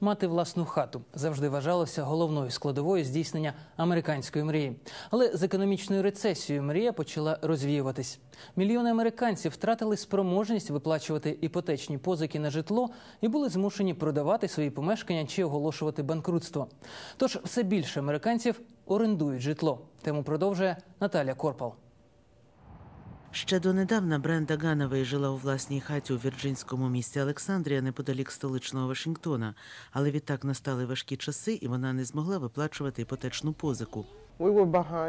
Мати власну хату завжди вважалося головною складовою здійснення американської мрії. Але з економічною рецесією мрія почала розвіюватись. Мільйони американців втратили спроможність виплачувати іпотечні позики на житло і були змушені продавати свої помешкання чи оголошувати банкрутство. Тож все більше американців орендують житло. Тему продовжує Наталя Корпал. Ще донедавна Бренда Гановей жила у власній хаті у вірджинському місті Олександрія неподалік столичного Вашингтона, але відтак настали важкі часи, і вона не змогла виплачувати іпотечну позику.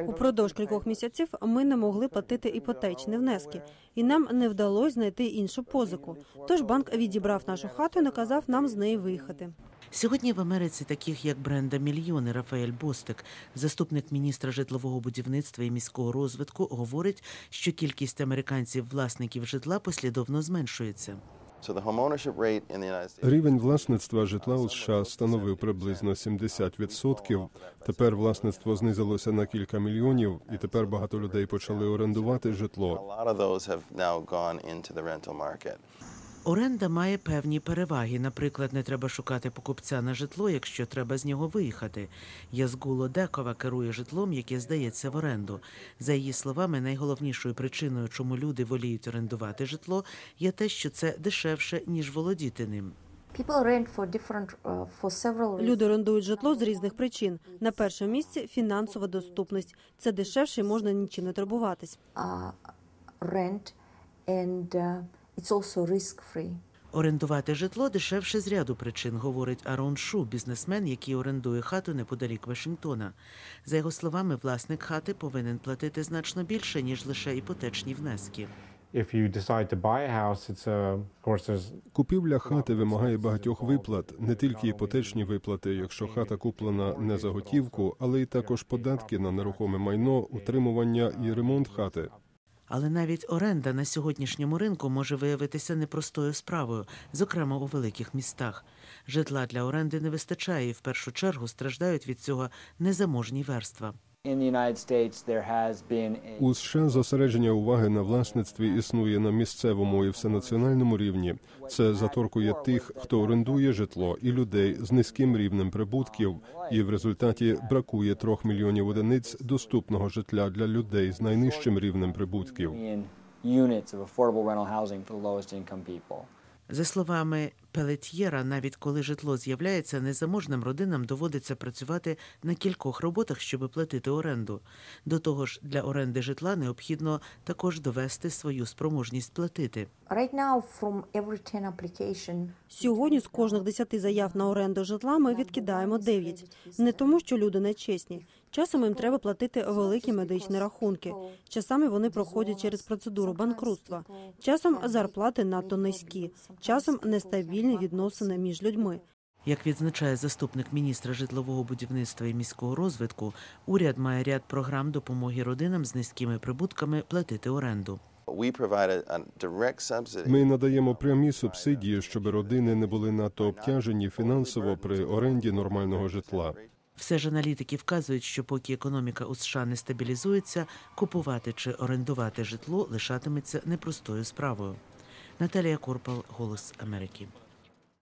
Упродовж кількох місяців ми не могли платити іпотечні внески, і нам не вдалося знайти іншу позику. Тож банк відібрав нашу хату і наказав нам з неї виїхати. Сьогодні в Америці, таких як Бренда Мільйони, Рафаель Бостик, заступник міністра житлового будівництва і міського розвитку, говорить, що кількість американців-власників житла послідовно зменшується. Рівень власництва житла у США становив приблизно 70%. Тепер власництво знизилося на кілька мільйонів, і тепер багато людей почали орендувати житло. Оренда має певні переваги. Наприклад, не треба шукати покупця на житло, якщо треба з нього виїхати. Язгуло Декова керує житлом, яке здається в оренду. За її словами, найголовнішою причиною, чому люди воліють орендувати житло, є те, що це дешевше ніж володіти ним. uh, Люди орендують житло з різних причин. На першому місці фінансова доступність. Це дешевше і можна нічим не турбуватись. and uh, it's also risk free. Орендувати житло дешевше з ряду причин, говорить Арон Шу, бізнесмен, який орендує хату неподалік Вашингтона. За його словами, власник хати повинен платити значно більше, ніж лише іпотечні внески. if you decide to buy a house, it's a, of course, there's Купівля хати вимагає багатьох виплат, не тільки іпотечні виплати, якщо хата куплена не за готівку, але й також податки на нерухоме майно, утримування і ремонт хати. Але навіть оренда на сьогоднішньому ринку може виявитися непростою справою, зокрема у великих містах. Житла для оренди не вистачає, і в першу чергу страждають від цього незаможні верства. У США зосередження уваги на власництві існує на місцевому і всенаціональному рівні. Це заторкує тих, хто орендує житло, і людей з низьким рівнем прибутків. І в результаті бракує трьох мільйонів одиниць доступного житла для людей з найнижчим рівнем прибутків. За словами Пелетьєра, навіть коли житло з'являється, незаможним родинам доводиться працювати на кількох роботах, щоб платити оренду. До того ж, для оренди житла необхідно також довести свою спроможність платити. Right now, from every 10 application, Сьогодні з кожних десяти заяв на оренду житла ми відкидаємо дев'ять. Не тому, що люди нечесні. Часом їм треба платити великі медичні рахунки. Часами вони проходять через процедуру банкрутства. Часом зарплати надто низькі, часом нестабільні відносини між людьми. Як відзначає заступник міністра житлового будівництва і міського розвитку, уряд має ряд програм допомоги родинам з низькими прибутками платити оренду. Ми надаємо прямі субсидії, щоб родини не були надто обтяжені фінансово при оренді нормального житла. Все ж аналітики вказують, що поки економіка у США не стабілізується, купувати чи орендувати житло лишатиметься непростою справою. Наталія Корпал, Голос Америки.